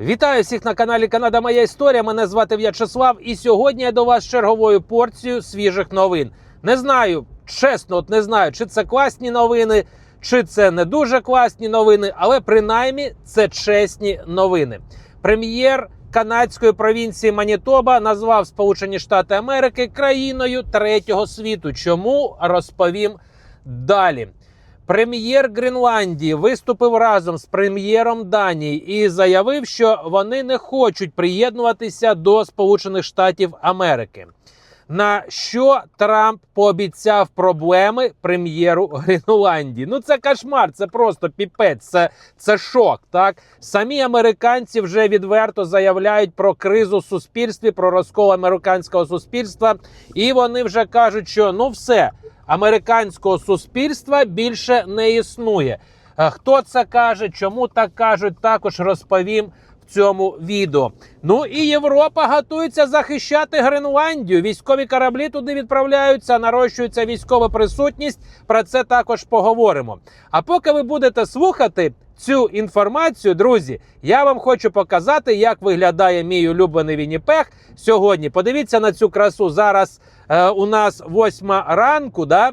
Вітаю всіх на каналі Канада Моя Історія. Мене звати В'ячеслав, і сьогодні я до вас черговою порцією свіжих новин. Не знаю, чесно, от не знаю, чи це класні новини, чи це не дуже класні новини, але принаймні це чесні новини. Прем'єр канадської провінції Манітоба назвав Сполучені Штати Америки країною третього світу. Чому розповім далі. Прем'єр Гренландії виступив разом з прем'єром Данії і заявив, що вони не хочуть приєднуватися до Сполучених Штатів Америки. На що Трамп пообіцяв проблеми прем'єру Гренландії? Ну це кошмар, це просто піпець, це, це шок. Так самі американці вже відверто заявляють про кризу в суспільстві, про розкол американського суспільства, і вони вже кажуть, що ну все американського суспільства більше не існує. Е, Хто це каже, чому так кажуть, також розповім цьому відео. Ну і Європа готується захищати Гренландію. Військові кораблі туди відправляються, нарощується військова присутність. Про це також поговоримо. А поки ви будете слухати. Цю інформацію, друзі, я вам хочу показати, як виглядає мій улюблений Вінніпех сьогодні. Подивіться на цю красу. Зараз е, у нас восьма ранку. Да?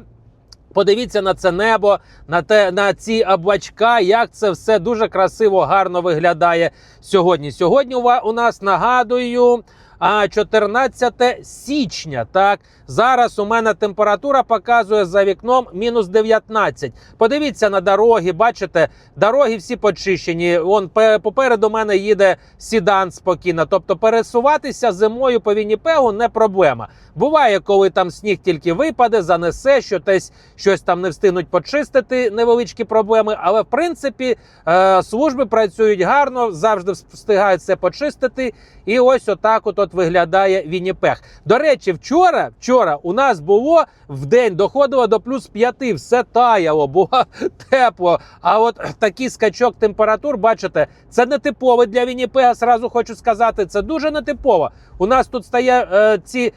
Подивіться на це небо, на те на ці облачка, як це все дуже красиво, гарно виглядає сьогодні. Сьогодні у нас нагадую. А 14 січня, так зараз у мене температура показує за вікном мінус 19. Подивіться на дороги. Бачите, дороги всі почищені. Вон попереду мене їде сідан спокійно. Тобто пересуватися зимою по Вінніпегу не проблема. Буває, коли там сніг тільки випаде, занесе, що десь щось там не встигнуть почистити, невеличкі проблеми. Але в принципі е, служби працюють гарно, завжди встигають все почистити. І ось отак от, от виглядає Вінніпех. До речі, вчора, вчора у нас було в день доходило до плюс 5, все таяло, було тепло. А от такий скачок температур, бачите, це не типово для Вінніпега. Сразу хочу сказати, це дуже нетипово. У нас тут стає е, ці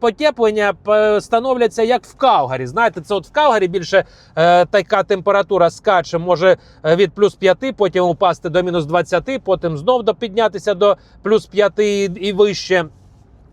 потеплення становляться як в Калгарі. Знаєте, це от в Калгарі більше е, така температура скаче, може е, від плюс 5, потім упасти до мінус 20, потім знов до піднятися до плюс 5 і, і вище.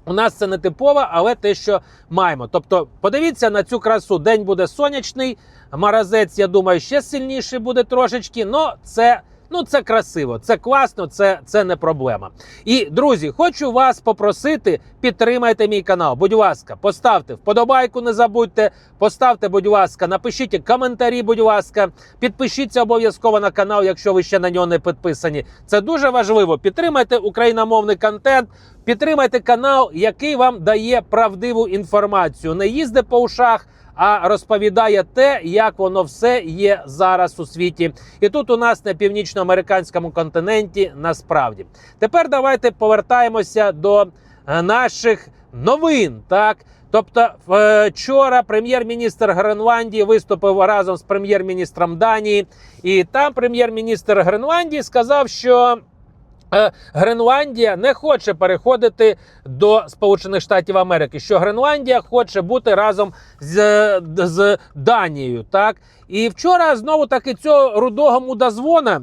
У нас це не типово, але те, що маємо. Тобто, подивіться на цю красу. День буде сонячний, морозець, я думаю, ще сильніший буде трошечки. але це. Ну, це красиво, це класно, це, це не проблема. І друзі, хочу вас попросити, підтримайте мій канал. Будь ласка, поставте вподобайку, не забудьте. Поставте, будь ласка, напишіть коментарі, будь ласка, підпишіться обов'язково на канал, якщо ви ще на нього не підписані. Це дуже важливо. Підтримайте україномовний контент. Підтримайте канал, який вам дає правдиву інформацію. Не їзде по ушах, а розповідає те, як воно все є зараз у світі. І тут у нас на північноамериканському континенті насправді. Тепер давайте повертаємося до е, наших новин. Так. Тобто е, вчора прем'єр-міністр Гренландії виступив разом з прем'єр-міністром Данії, і там прем'єр-міністр Гренландії сказав, що Гренландія не хоче переходити до Сполучених Штатів Америки. Що Гренландія хоче бути разом з, з Данією. Так і вчора знову таки цього рудого мудозвона.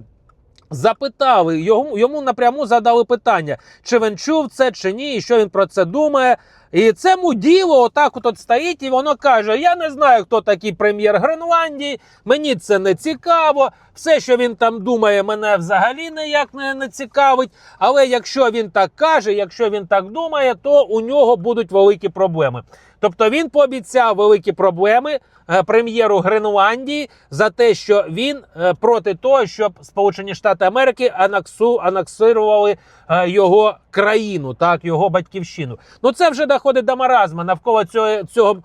Запитали йому, йому напряму задали питання, чи він чув це, чи ні, і що він про це думає. І це муділо отак от, от стоїть, і воно каже: Я не знаю, хто такий прем'єр Гренландії, мені це не цікаво. Все, що він там думає, мене взагалі ніяк не, не цікавить. Але якщо він так каже, якщо він так думає, то у нього будуть великі проблеми. Тобто він пообіцяв великі проблеми е, прем'єру Гренландії за те, що він е, проти того, щоб Сполучені Штати Америки анаксу, анаксирували е, його країну, так його батьківщину. Ну це вже доходить до маразма навколо цього, цього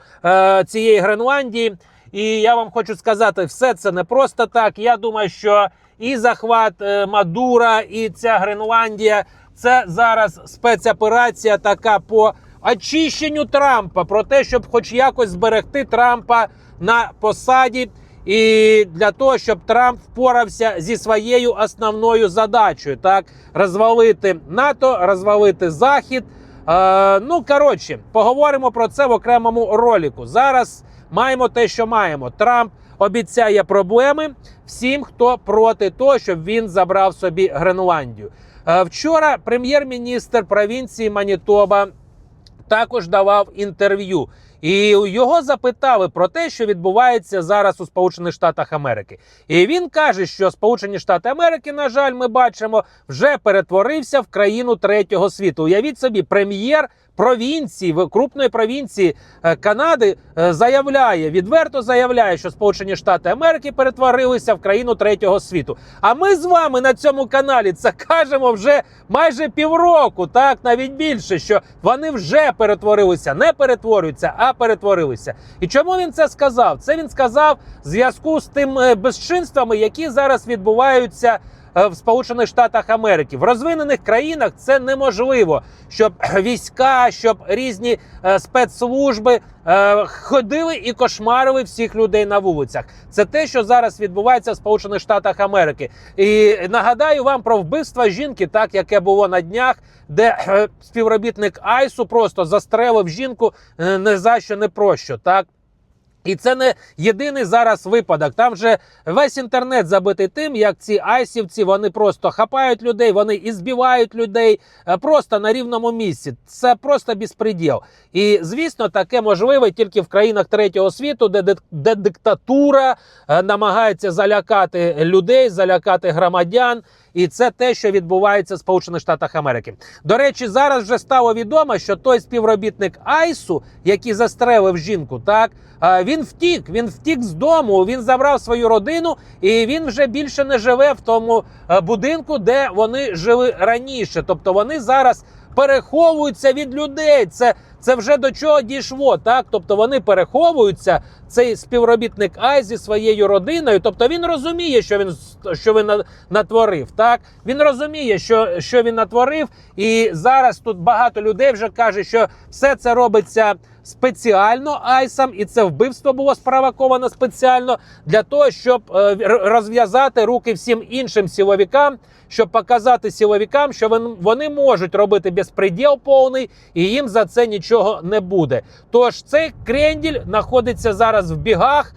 цієї Гренландії. І я вам хочу сказати, все це не просто так. Я думаю, що і захват Мадура, і ця Гренландія це зараз спецоперація така по очищенню Трампа про те, щоб хоч якось зберегти Трампа на посаді. І для того, щоб Трамп впорався зі своєю основною задачею, так розвалити НАТО, розвалити Захід. Е, ну коротше, поговоримо про це в окремому ролику. Зараз маємо те, що маємо. Трамп обіцяє проблеми всім, хто проти того, щоб він забрав собі Гренландію. Е, Вчора прем'єр-міністр провінції Манітоба також давав інтерв'ю. І його запитали про те, що відбувається зараз у Сполучених Штатах Америки. І він каже, що Сполучені Штати Америки, на жаль, ми бачимо, вже перетворився в країну третього світу. Уявіть собі, прем'єр провінції в- крупної провінції е, Канади е, заявляє, відверто заявляє, що Сполучені Штати Америки перетворилися в країну третього світу. А ми з вами на цьому каналі це кажемо вже майже півроку, так навіть більше, що вони вже перетворилися, не перетворюються, а перетворилися. І чому він це сказав? Це він сказав в зв'язку з тим е, безчинствами, які зараз відбуваються. Е, В Сполучених Штатах Америки в розвинених країнах це неможливо, щоб війська, щоб різні е, спецслужби е, ходили і кошмарили всіх людей на вулицях. Це те, що зараз відбувається в Сполучених Штатах Америки. І нагадаю вам про вбивство жінки, так яке було на днях, де співробітник Айсу просто застрелив жінку не за що, не про що. Так. І це не єдиний зараз випадок. Там же весь інтернет забитий тим, як ці айсівці вони просто хапають людей, вони і збивають людей е, просто на рівному місці. Це просто безпреділ. І звісно, таке можливе тільки в країнах третього світу, де, де диктатура е, намагається залякати людей, залякати громадян. І це те, що відбувається в Сполучених Штатах Америки. До речі, зараз вже стало відомо, що той співробітник Айсу, який застрелив жінку, так е, він втік. Він втік з дому. Він забрав свою родину, і він вже більше не живе в тому е, будинку, де вони жили раніше. Тобто вони зараз переховуються від людей. Це, це вже до чого дійшло. Так, тобто вони переховуються. Цей співробітник Ай зі своєю родиною. Тобто він розуміє, що він що він натворив. Так він розуміє, що, що він натворив, і зараз тут багато людей вже каже, що все це робиться спеціально айсам, і це вбивство було спровоковано спеціально для того, щоб е, розв'язати руки всім іншим силовикам, щоб показати силовикам, що вони, можуть робити безпреділ повний, і їм за це нічого не буде. Тож цей кренділь знаходиться зараз в бігах.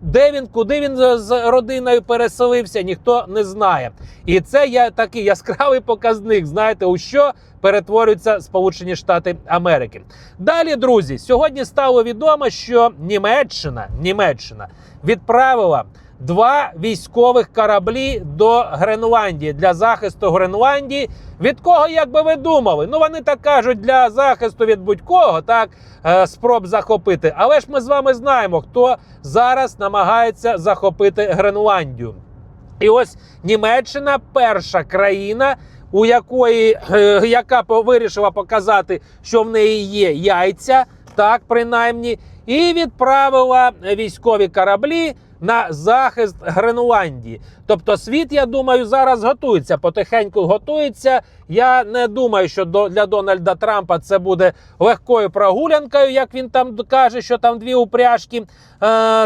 Де він, куди він з- родиною переселився, ніхто не знає. І це я такий яскравий показник. Знаєте, у що перетворюються Сполучені Штати Америки. Далі, друзі, сьогодні стало відомо, що Німеччина, Німеччина відправила два військових кораблі до Гренландії для захисту Гренландії. Від кого, як би ви думали? Ну вони так кажуть для захисту від будь-кого, так е, спроб захопити. Але ж ми з вами знаємо, хто зараз намагається захопити Гренландію. І ось Німеччина перша країна, у якої е, яка вирішила показати, що в неї є яйця, так принаймні, і відправила військові кораблі на захист Гренландії. Тобто, світ, я думаю, зараз готується, потихеньку готується. Я не думаю, що до для Дональда Трампа це буде легкою прогулянкою, як він там каже, що там дві упряжки е,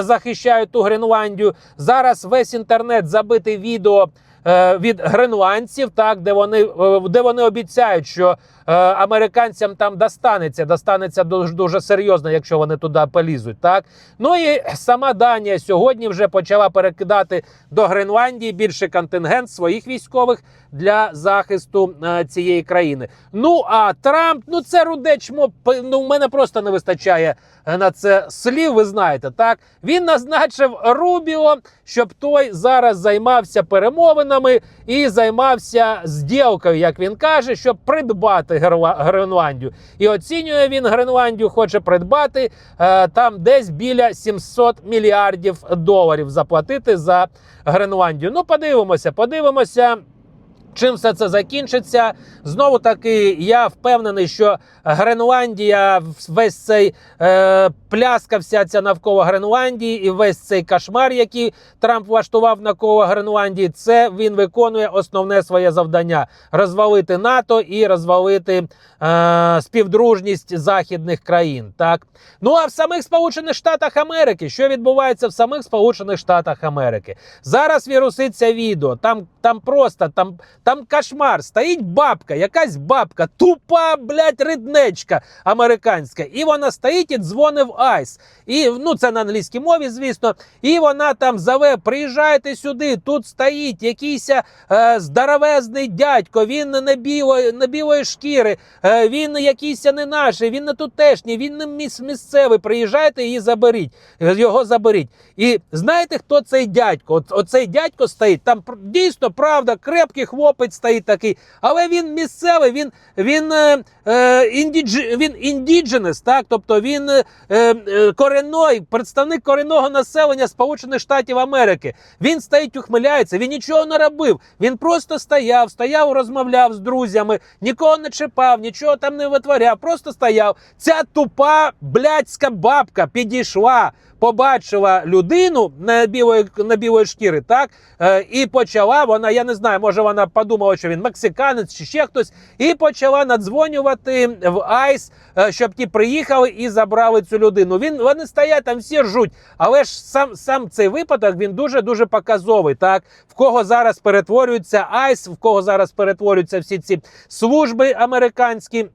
захищають ту Гренландію. Зараз весь інтернет забитий відео. Е, Від гренландців, так де вони е, де вони обіцяють, що е, американцям там достанеться, достанеться дуже, дуже серйозно, якщо вони туди полізуть. Так ну і сама Данія сьогодні вже почала перекидати до Гренландії більший контингент своїх військових для захисту цієї країни. Ну а Трамп, ну це руде чмо. Ну в мене просто не вистачає на це слів. Ви знаєте, так він назначив Рубіо, щоб той зараз займався перемовинами і займався зділкою, як він каже, щоб придбати Гренландію. І оцінює він Гренландію, хоче придбати е, там десь біля 700 мільярдів доларів заплатити за Гренландію. Ну, подивимося, подивимося. Чим все це закінчиться? Знову таки, я впевнений, що Гренландія, весь цей е, пляска, вся ця навколо Гренландії, і весь цей кошмар, який Трамп влаштував навколо Гренландії, це він виконує основне своє завдання: розвалити НАТО і розвалити е, співдружність західних країн. Так ну а в самих Сполучених Штатах Америки, що відбувається в самих Сполучених Штатах Америки? Зараз віруситься відео. Там, там просто там Там кошмар. Стоїть бабка, якась бабка, тупа, блядь, риднечка американська. І вона стоїть і дзвонить в Айс. І ну це на англійській мові, звісно. І вона там зове, приїжджайте сюди. Тут стоїть якийсь е, здоровезний дядько. Він не білої, не білої шкіри, е, він якийсь не наш, він не тутешній, він не міс, місцевий. Приїжджайте і заберіть. Його заберіть. І знаєте, хто цей дядько? От, оцей дядько стоїть. Там дійсно правда, крепкий хлопець стоїть такий, але він місцевий, він він, е, він індідженес, так, тобто він е, е, коренной, представник корінного населення Сполучених Штатів Америки. Він стоїть, ухмиляється, він нічого не робив. Він просто стояв, стояв, розмовляв з друзями, нікого не чіпав, нічого там не витворяв, просто стояв. Ця тупа блядська бабка підійшла. Побачила людину на білої на білої шкіри, так е, і почала вона. Я не знаю, може вона подумала, що він мексиканець чи ще хтось, і почала надзвонювати в Айс, е, щоб ті приїхали і забрали цю людину. Він вони стоять там, всі ржуть. Але ж сам сам цей випадок він дуже дуже показовий. Так в кого зараз перетворюється Айс, в кого зараз перетворюються всі ці служби американські.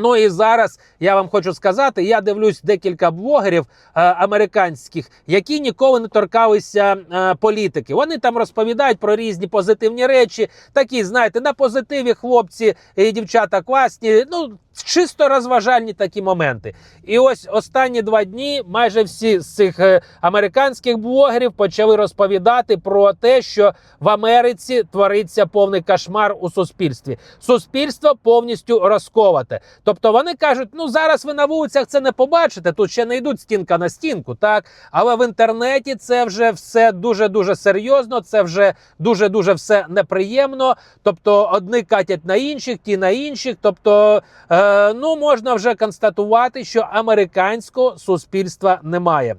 Ну і зараз я вам хочу сказати: я дивлюсь декілька блогерів е, американських, які ніколи не торкалися е, політики. Вони там розповідають про різні позитивні речі. Такі, знаєте, на позитиві хлопці і дівчата класні. Ну чисто розважальні такі моменти. І ось останні два дні майже всі з цих е, американських блогерів почали розповідати про те, що в Америці твориться повний кошмар у суспільстві. Суспільство повністю розковате. Тобто вони кажуть, ну зараз ви на вулицях це не побачите. Тут ще не йдуть стінка на стінку, так але в інтернеті це вже все дуже дуже серйозно. Це вже дуже дуже все неприємно. Тобто, одні катять на інших, ті на інших. Тобто, е, ну можна вже констатувати, що американського суспільства немає.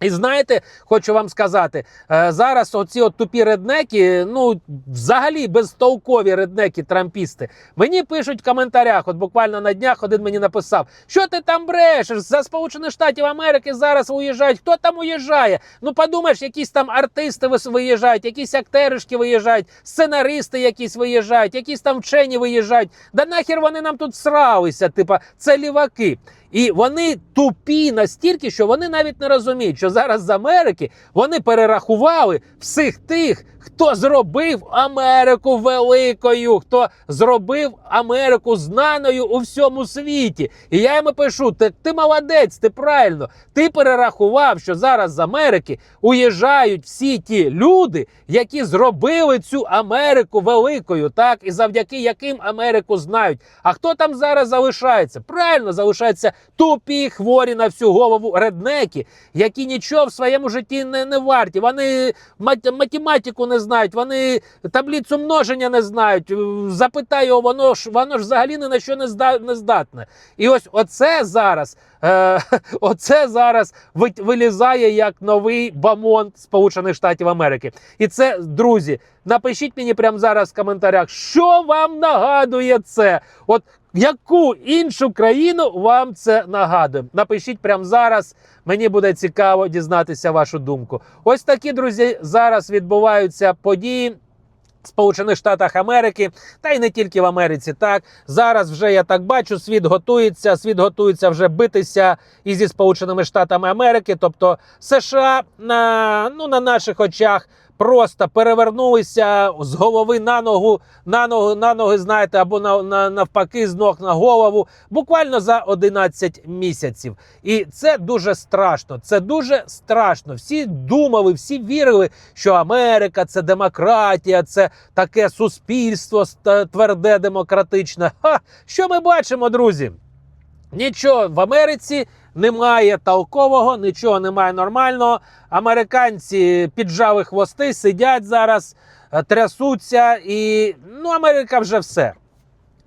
І знаєте, хочу вам сказати, е, зараз оці от тупі реднеки, ну взагалі безтолкові реднеки, трампісти, мені пишуть в коментарях. От буквально на днях один мені написав, що ти там брешеш за Сполучених Штатів Америки зараз уїжджають. Хто там уїжджає? Ну подумаєш, якісь там артисти виїжджають, якісь актеришки виїжджають, сценаристи якісь виїжджають, якісь там вчені виїжджають. Да нахер вони нам тут сралися, типа це ліваки. І вони тупі настільки, що вони навіть не розуміють, що зараз з Америки вони перерахували всіх тих, хто зробив Америку великою, хто зробив Америку знаною у всьому світі. І я йому пишу: ти, ти молодець, ти правильно. Ти перерахував, що зараз з Америки уїжджають всі ті люди, які зробили цю Америку великою, так і завдяки яким Америку знають. А хто там зараз залишається? Правильно залишаються тупі, хворі на всю голову реднеки, які нічого в своєму житті не, не варті. Вони мат- математику не знають, вони таблицю множення не знають. Запитаю, воно ж воно ж взагалі ні на що не зда- не здатне. І ось оце зараз. Е, оце зараз вилізає як новий бамонт Сполучених Штатів Америки. І це, друзі, напишіть мені прямо зараз в коментарях, що вам нагадує це. От яку іншу країну вам це нагадує? Напишіть прямо зараз. Мені буде цікаво дізнатися вашу думку. Ось такі друзі зараз відбуваються події. Сполучених Штатах Америки, та й не тільки в Америці. Так зараз вже я так бачу, світ готується. Світ готується вже битися і зі Сполученими Штатами Америки. Тобто США на, ну, на наших очах просто перевернулися з голови на ногу, на ногу, на ноги, знаєте, або на, на навпаки, з ног на голову, буквально за 11 місяців. І це дуже страшно. Це дуже страшно. Всі думали, всі вірили, що Америка це демократія, це таке суспільство тверде, демократичне. Ха! Що ми бачимо, друзі? Нічого в Америці немає толкового, нічого немає нормального. Американці піджали хвости, сидять зараз, е, трясуться, і ну, Америка вже все.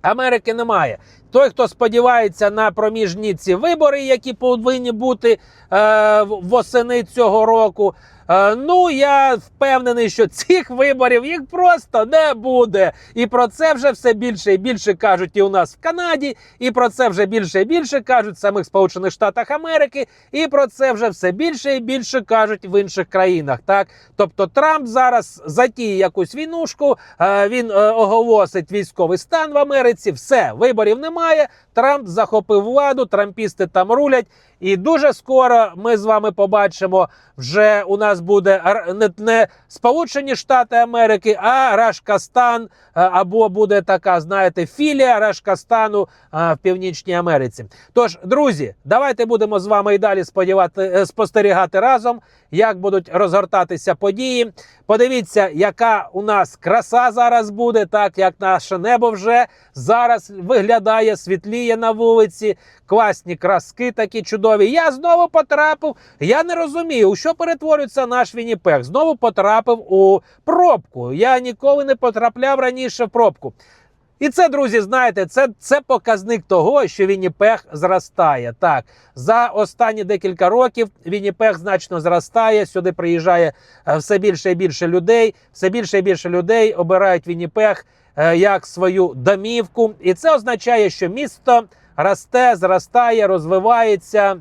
Америки немає. той, хто сподівається на проміжні ці вибори, які повинні бути е, восени цього року. Е, ну я впевнений, що цих виборів їх просто не буде. І про це вже все більше і більше кажуть і у нас в Канаді, і про це вже більше і більше кажуть в самих Сполучених Штатах Америки, і про це вже все більше і більше кажуть в інших країнах. Так, тобто Трамп зараз затіє якусь війнушку, е, він е, оголосить військовий стан в Америці. Все, виборів немає. Трамп захопив владу, трампісти там рулять. І дуже скоро ми з вами побачимо, вже у нас буде не, не Сполучені Штати Америки, а Рашкастан, е, або буде така, знаєте, філія Рашкастану е, в Північній Америці. Тож, друзі, давайте будемо з вами і далі сподівати, е, спостерігати разом, як будуть розгортатися події. Подивіться, яка у нас краса зараз буде, так як наше небо вже зараз виглядає, світліє на вулиці, класні краски такі чудові. Я знову потрапив. Я не розумію, у що перетворюється наш Вінніпех. Знову потрапив у пробку. Я ніколи не потрапляв раніше в пробку. І це, друзі, знаєте, це, це показник того, що Вінніпех зростає. Так, за останні декілька років Вінніпех значно зростає. Сюди приїжджає е, все більше і більше людей. Все більше і більше людей обирають Вінніпех е, як свою домівку. І це означає, що місто росте, зростає, розвивається.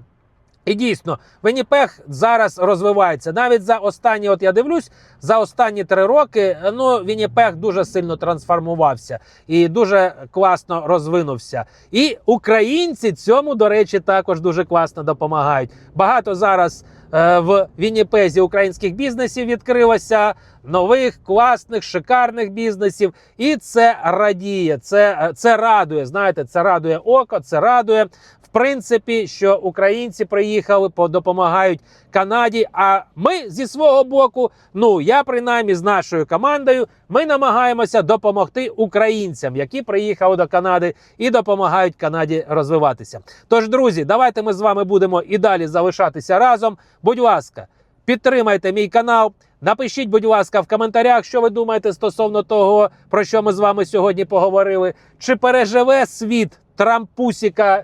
І дійсно, Вінніпех зараз розвивається. Навіть за останні, от я дивлюсь, за останні три роки ну, Вінніпех дуже сильно трансформувався і дуже класно розвинувся. І українці цьому, до речі, також дуже класно допомагають. Багато зараз е, в Вінніпезі українських бізнесів відкрилося. Нових класних, шикарних бізнесів, і це радіє, це, е, це радує. Знаєте, це радує око, це радує принципі, що українці приїхали, допомагають Канаді. А ми зі свого боку, ну я принаймні з нашою командою, ми намагаємося допомогти українцям, які приїхали до Канади і допомагають Канаді розвиватися. Тож, друзі, давайте ми з вами будемо і далі залишатися разом. Будь ласка, підтримайте мій канал. Напишіть, будь ласка, в коментарях, що ви думаєте стосовно того, про що ми з вами сьогодні поговорили. Чи переживе світ Трампусіка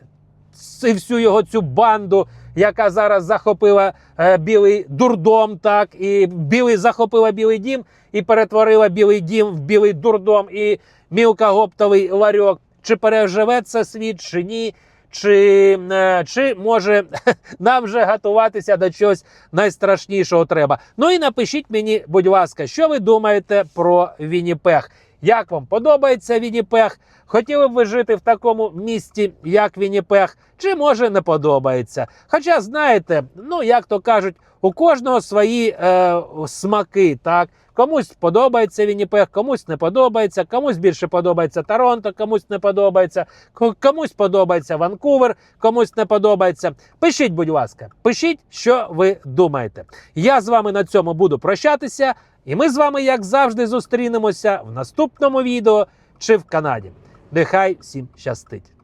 і всю його цю банду, яка зараз захопила е, білий дурдом, так і білий захопила білий дім і перетворила білий дім в білий дурдом і мілкогоптовий ларьок. Чи переживе це світ, чи ні? Чи, е, чи може нам вже готуватися до чогось найстрашнішого треба? Ну і напишіть мені, будь ласка, що ви думаєте про Вінніпех? Як вам подобається Вінніпех? Хотіли б ви жити в такому місті, як Вінніпех, чи може не подобається? Хоча, знаєте, ну як то кажуть, у кожного свої е, смаки, так. Комусь подобається Вінніпех, комусь не подобається, комусь більше подобається Торонто, комусь не подобається, комусь подобається Ванкувер, комусь не подобається. Пишіть, будь ласка, пишіть, що ви думаєте. Я з вами на цьому буду прощатися, і ми з вами, як завжди, зустрінемося в наступному відео чи в Канаді. Нехай всім щастить!